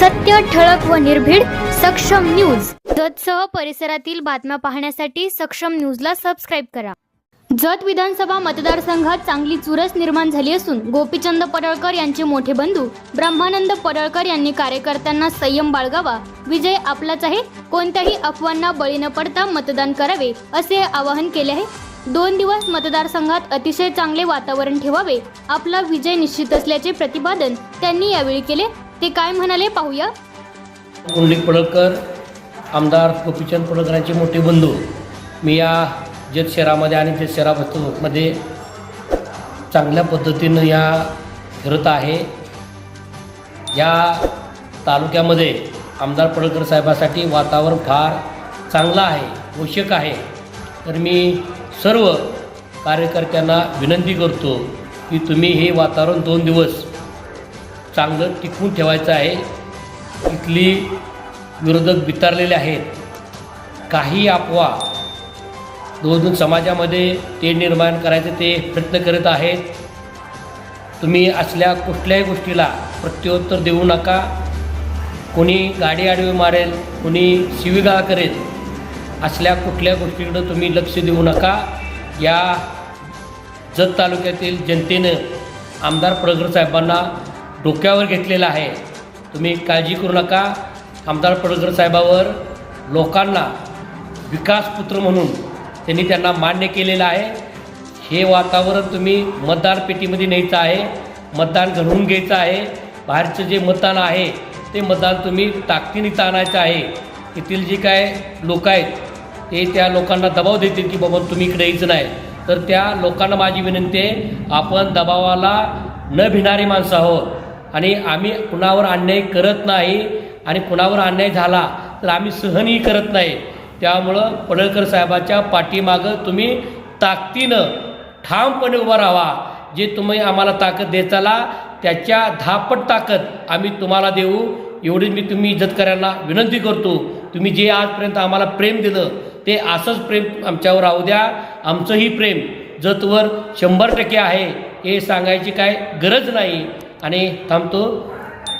सत्य ठळक व निर्भीड सक्षम न्यूज. जतसह परिसरातील बातम्या पाहण्यासाठी सक्षम न्यूजला सबस्क्राईब करा. जत विधानसभा मतदारसंघात चांगली चुरस निर्माण झाली असून गोपीचंद पडळकर यांचे मोठे बंधू ब्रह्मानंद पडळकर यांनी कार्यकर्त्यांना संयम बाळगावा. विजय आपलाच आहे कोणत्याही अफवांना बळी न पडता मतदान करावे असे आवाहन केले आहे. दोन दिवस मतदारसंघात अतिशय चांगले वातावरण ठेवावे आपला विजय निश्चित असल्याचे प्रतिपादन त्यांनी यावेळी केले. ते काय म्हणाले पाहूया. कुंडलिक पडळकर आमदार गोपीचंद पडळकरांचे मोठे बंधू मी या जत शहरामध्ये आणि जत शहरामध्ये चांगल्या पद्धतीनं या फिरत आहे. या तालुक्यामध्ये आमदार पडळकर साहेबासाठी वातावरण फार चांगलं आहे पोषक आहे. तर मी सर्व कार्यकर्त्यांना विनंती करतो की तुम्ही हे वातावरण दोन दिवस चांगलं टिकवून ठेवायचं आहे. इथली विरोधक बितारलेले आहेत. काही अफवा दोन दोन समाजामध्ये ते निर्माण करायचे ते प्रयत्न करत आहेत. तुम्ही असल्या कुठल्याही गोष्टीला प्रत्युत्तर देऊ नका. कोणी गाडी आडवी मारेल कोणी शिवीगाळ करेल असल्या कुठल्या गोष्टीकडं तुम्ही लक्ष देऊ नका. या जत तालुक्यातील जनतेनं आमदार प्रगर साहेबांना डोक्यावर घेतलेलं आहे. तुम्ही काळजी करू नका. आमदार पडळकर साहेबावर लोकांना विकासपुत्र म्हणून त्यांनी त्यांना मान्य केलेलं आहे. हे वातावरण तुम्ही मतदान पेटीमध्ये न्यायचं आहे. मतदान घडवून घ्यायचं आहे. बाहेरचं जे मतदान आहे ते मतदान तुम्ही ताकदीने ताणायचं आणायचं आहे. येथील जे काय लोक आहेत ते त्या लोकांना दबाव देतील की बाबा तुम्ही इकडे यायचं नाही. तर त्या लोकांना माझी विनंती आहे आपण दबावाला न भिणारी माणसं आहोत. आणि आम्ही कुणावर अन्याय करत नाही आणि कुणावर अन्याय झाला तर आम्ही सहनही करत नाही. त्यामुळं पडळकर साहेबाच्या पाठीमागं तुम्ही ताकदीनं ठामपणे उभा राहा. जे तुम्ही आम्हाला ताकद देताला त्याच्या धापट ताकद आम्ही तुम्हाला देऊ. एवढी मी तुम्ही इज्जतकऱ्यांना विनंती करतो. तुम्ही जे आजपर्यंत आम्हाला प्रेम दिलं ते असंच प्रेम आमच्यावर राहू द्या. आमचंही प्रेम जतवर शंभर टक्के आहे. हे सांगायची काय गरज नाही. आणि थांबतो.